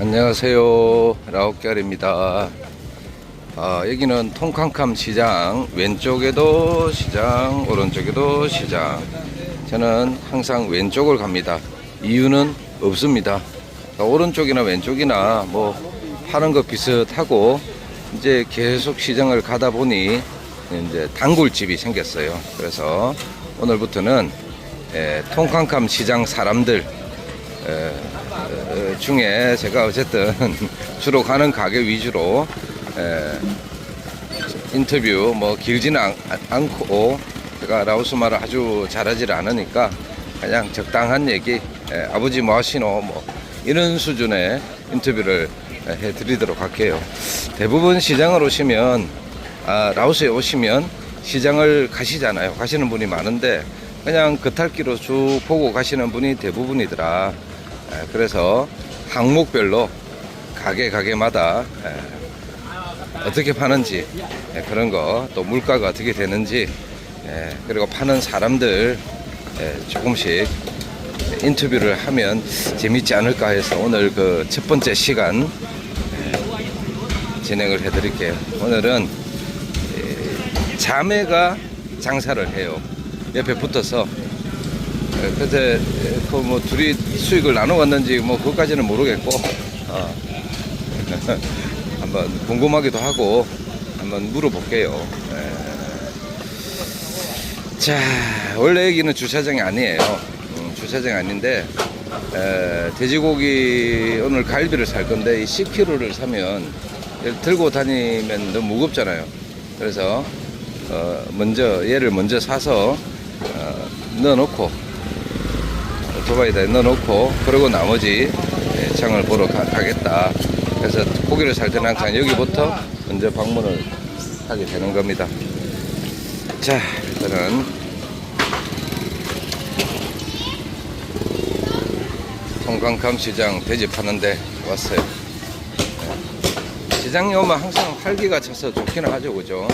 안녕하세요. 라옥결입니다. 아, 여기는 통캉캄 시장. 왼쪽에도 시장, 오른쪽에도 시장. 저는 항상 왼쪽을 갑니다. 이유는 없습니다. 오른쪽이나 왼쪽이나 뭐 파는 거 비슷하고 이제 계속 시장을 가다 보니 이제 단골집이 생겼어요. 그래서 오늘부터는 에, 통캉캄 시장 사람들 에, 어, 중에 제가 어쨌든 주로 가는 가게 위주로 에, 인터뷰 뭐 길지는 않, 않고 제가 라오스 말을 아주 잘하지 않으니까 그냥 적당한 얘기 에, 아버지 뭐 하시노 뭐 이런 수준의 인터뷰를 해드리도록 할게요. 대부분 시장을 오시면 아, 라오스에 오시면 시장을 가시잖아요. 가시는 분이 많은데 그냥 겉핥기로 쭉 보고 가시는 분이 대부분이더라. 에, 그래서 항목별로 가게 가게마다 에, 어떻게 파는지 에, 그런 거 또 물가가 어떻게 되는지 에, 그리고 파는 사람들 에, 조금씩 인터뷰를 하면 재밌지 않을까 해서 오늘 그 첫 번째 시간 에, 진행을 해드릴게요. 오늘은 에, 자매가 장사를 해요. 옆에 붙어서 에, 그때 그뭐 둘이 수익을 나눠 왔는지 뭐 그것까지는 모르겠고 어. 한번 궁금하기도 하고 한번 물어볼게요. 에. 자 원래 여기는 주차장이 아니에요. 음, 주차장이 아닌데 에, 돼지고기 오늘 갈비를 살 건데 이 10kg를 사면 들고 다니면 너무 무겁잖아요. 그래서 어, 먼저 얘를 먼저 사서 어, 넣어놓고 오토바이에다 넣어놓고 그리고 나머지 예, 장을 보러 가, 가겠다. 그래서 고기를 살 때는 항상 여기부터 먼저 방문을 하게 되는 겁니다. 자, 일단은 송강감 시장 돼지 파는데 왔어요. 예. 시장에 오면 항상 활기가 차서 좋기는 하죠, 그죠?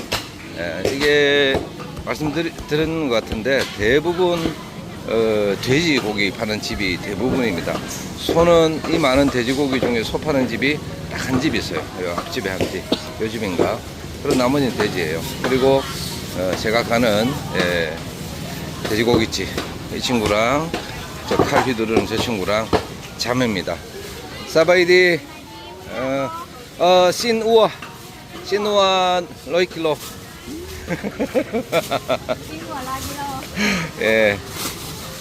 예, 이게 말씀드린 것 같은데 대부분 어, 돼지고기 파는 집이 대부분입니다. 소는 이 많은 돼지고기 중에 소 파는 집이 딱 한 집 있어요. 요 앞집에 한 집, 요 집인가. 그런 나머지는 돼지예요. 그리고 어, 제가 가는 예, 돼지고기집 이 친구랑 저 칼 휘두르는 저 친구랑 자매입니다. 사바이디 어, 어, 신우아 신우아 로이킬로 예,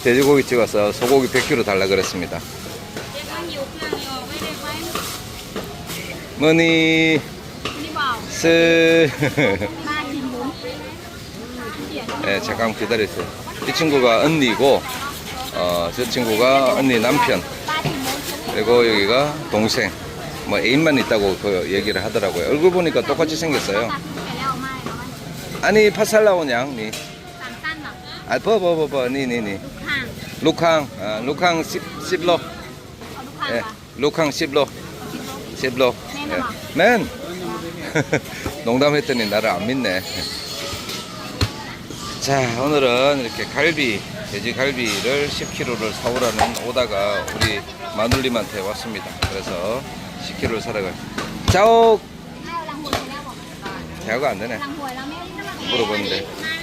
돼지고기 찍어서 소고기 100kg 달라 그랬습니다. 머니 스 예, 잠깐 기다리세요. 이 친구가 언니고 어, 저 친구가 언니 남편 그리고 여기가 동생 뭐 애인만 있다고 그 얘기를 하더라고요. 얼굴 보니까 똑같이 생겼어요. 아니 파살라오냥 니. 아, 버버버버 니니니. 루캉 아, 루캉 10 10로. 예. 루캉 10로. 10로. 예. 맨. 농담했더니 나를 안 믿네. 자, 오늘은 이렇게 갈비, 돼지 갈비를 10kg를 사오라는 오다가 우리 마눌님한테 왔습니다. 그래서 10kg를 사러 가요. 자옥! 대화가 안 되네. 물어보는데.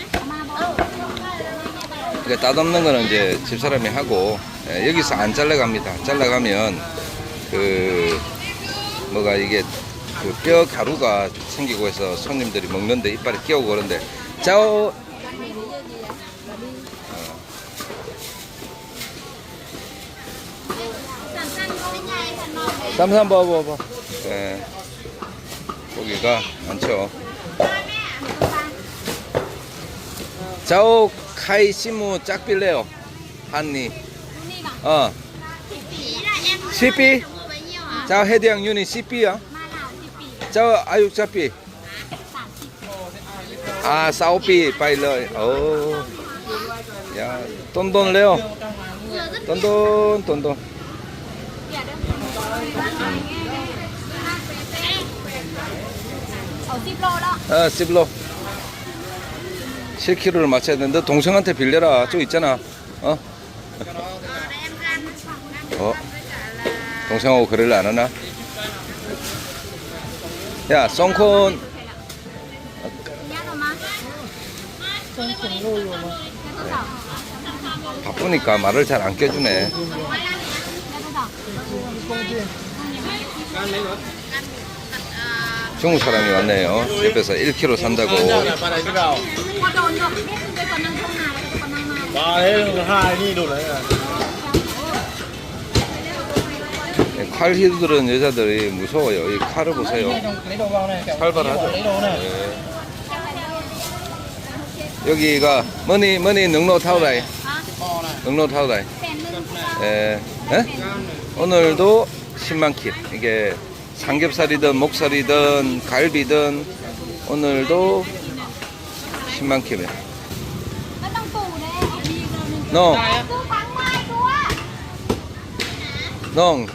그러니까 따듬는 거는 이제 집사람이 하고, 예, 여기서 안 잘라갑니다. 잘라가면, 그, 뭐가 이게, 그 뼈 가루가 생기고 해서 손님들이 먹는데 이빨에 끼우고 그런데, 자오! 쌈쌈 봐봐 봐. 네. 고기가 많죠. เจ้าไข่ชิมูจักปีแล้วฮันนี่เออสิปีเจ้าเฮเดียงอยู่นี่สิปีอะเจ้าอายุจะปีอ่าสาวปีไปเลยโอ้ยต้นต้นเร็วต้นต้นต้นต้นเอาสิบโลแล้วเออสิบโล 7kg를 맞춰야 되는데 동생한테 빌려라. 저 있잖아. 어? 어? 동생하고 거래를 안 하나? 야, 송콘 바쁘니까 말을 잘 안 껴주네. 중국 사람이 왔네요. 옆에서 1kg 산다고. À. 칼 휘두르는 여자들이 무서워요. 이 칼을 보세요. 살벌하죠. 예. 여기가 머니 머니 능로 này. 능로 타오다이. 예. 예? 오늘도 10만 킬. 이게 삼겹살이든 목살이든 갈비든 오늘도 10만 킬이에요. 농, 농,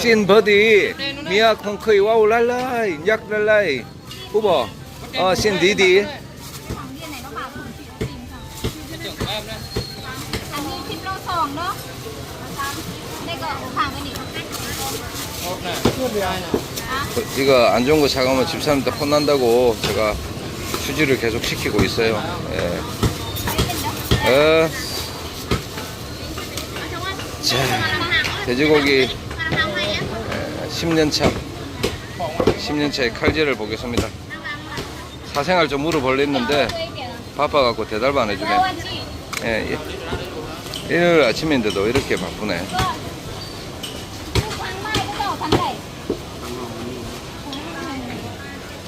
신 버디, 미야 콩크이 와우 랄라이, 약 랄라이, 후보, 어, 신 디디. 이거 안 좋은 거 사가면 집사람한테 혼난다고 제가 휴지를 계속 시키고 있어요. 예. 어. 자, 돼지고기 10년 차, 10년 차의 칼질을 보겠습니다. 사생활 좀 물어볼랬는데 바빠갖고 대답 안 해주네. 예, 예. 일요일 아침인데도 이렇게 바쁘네.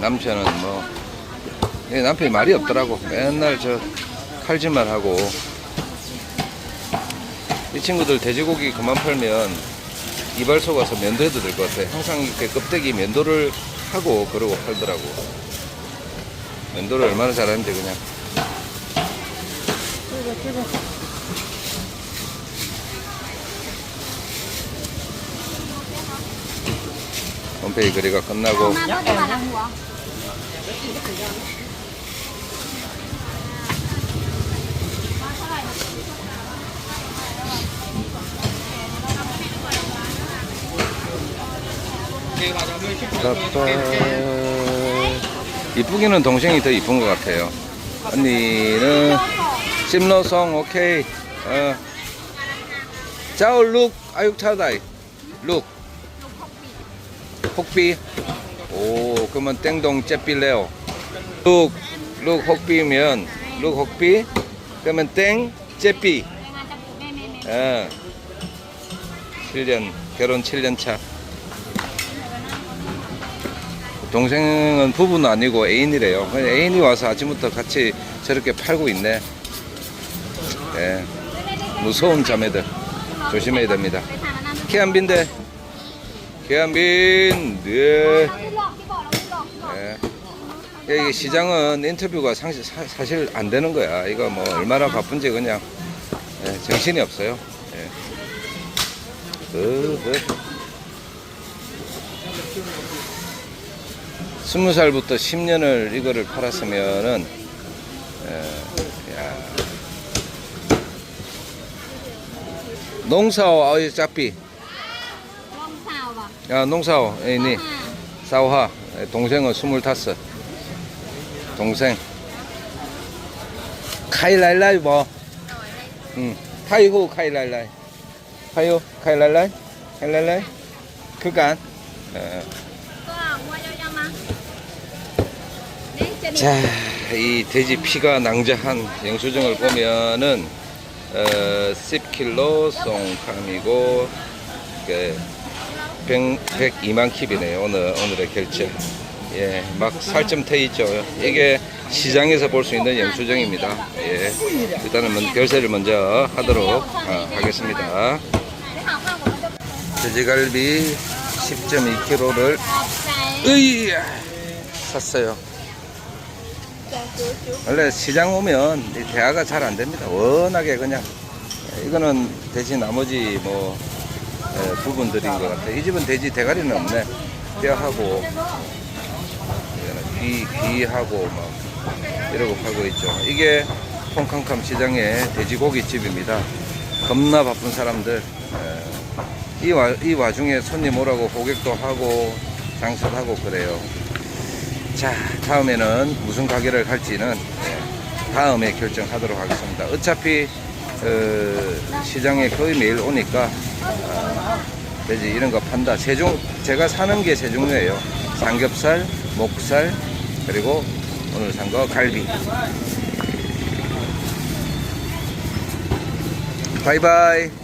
남편은 뭐 예, 남편이 말이 없더라고. 맨날 저 칼질만 하고. 이 친구들 돼지고기 그만 팔면 이발소 가서 면도해도 될 것 같아. 항상 이렇게 껍데기 면도를 하고 그러고 팔더라고. 면도를 얼마나 잘하는지 그냥 홈페이지 거리가 끝나고. 이쁘기는 동생이 더 이쁜 것 같아요. 언니는 심로성 오케이. 어. 짜오 룩 아육 차다이 룩 혹비 오 그러면 땡동 째빌래요 룩룩 혹비면 룩 혹비 그러면 땡 째비 어. 7년 결혼 7년 차 동생은 부부는 아니고 애인이래요. 애인이 와서 아침부터 같이 저렇게 팔고 있네. 예. 무서운 자매들 조심해야 됩니다. 케안빈데 케안빈 네. 예. 이게 시장은 인터뷰가 상시, 사, 사실 안 되는 거야. 이거 뭐 얼마나 바쁜지 그냥 예, 정신이 없어요. 예. 그, 그. 스무 살부터 10년을 이거를 팔았으면은 에, 야. 농사오 아이 짝비 야 농사오 애니 사오하. 에, 동생은 스물다섯. 동생. 카이랄라이 뭐? 응. 타이호 카이랄라이. 타이호 카이랄라이? 카이랄라이? 그간. 에. 자, 이 돼지 피가 낭자한 영수증을 보면은 어, 10kg 송캄이고 그 100, 102만 킵이네요. 오늘 오늘의 결제. 예, 막 살점 태 있죠. 이게 시장에서 볼 수 있는 영수증입니다. 예, 일단은 먼- 결제를 먼저 하도록 어, 하겠습니다. 돼지갈비 10.2kg를 으이야 샀어요. 원래 시장 오면 이 대화가 잘 안 됩니다. 워낙에 그냥 이거는 돼지 나머지 뭐 에, 부분들인 것 같아요. 이 집은 돼지 대가리는 없네. 뼈하고 귀 귀하고 막 이러고 팔고 있죠. 이게 퐁캉캄 시장의 돼지고기 집입니다. 겁나 바쁜 사람들. 에, 이, 와, 이 와중에 손님 오라고 고객도 하고 장사도 하고 그래요. 자, 다음에는 무슨 가게를 갈지는 예, 다음에 결정하도록 하겠습니다. 어차피 어, 시장에 거의 매일 오니까 아, 돼지 이런 거 판다. 세종 제가 사는 게 세 종류예요. 삼겹살, 목살, 그리고 오늘 산 거 갈비. 바이바이.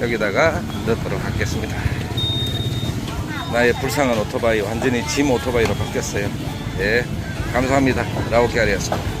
여기다가 넣도록 하겠습니다. 나의 불쌍한 오토바이 완전히 짐 오토바이로 바뀌었어요. 예, 감사합니다. 라오케알이었습니다.